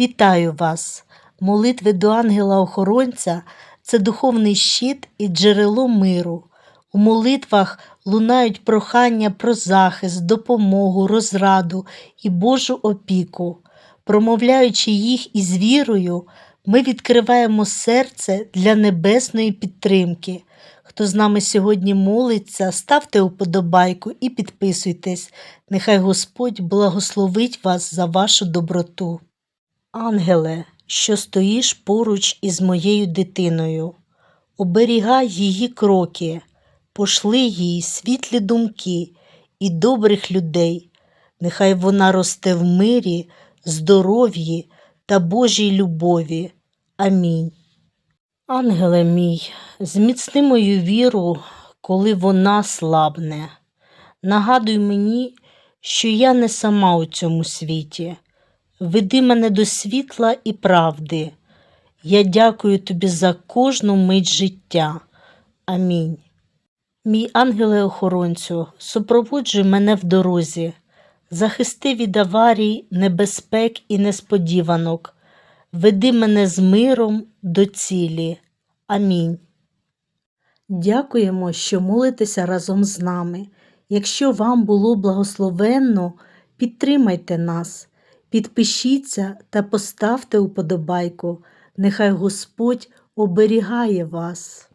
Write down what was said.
Вітаю вас! Молитви до ангела-охоронця це духовний щит і джерело миру. У молитвах лунають прохання про захист, допомогу, розраду і Божу опіку. Промовляючи їх із вірою, ми відкриваємо серце для небесної підтримки. Хто з нами сьогодні молиться, ставте уподобайку і підписуйтесь. Нехай Господь благословить вас за вашу доброту. Ангеле, що стоїш поруч із моєю дитиною, оберігай її кроки, пошли їй світлі думки і добрих людей. Нехай вона росте в мирі, здоров'ї та Божій любові. Амінь. Ангеле мій, зміцни мою віру, коли вона слабне. Нагадуй мені, що я не сама у цьому світі. Веди мене до світла і правди. Я дякую тобі за кожну мить життя. Амінь. Мій ангеле-охоронцю, супроводжуй мене в дорозі, захисти від аварій, небезпек і несподіванок. Веди мене з миром до цілі. Амінь. Дякуємо, що молитеся разом з нами. Якщо вам було благословенно, підтримайте нас, підпишіться та поставте уподобайку. Нехай Господь оберігає вас.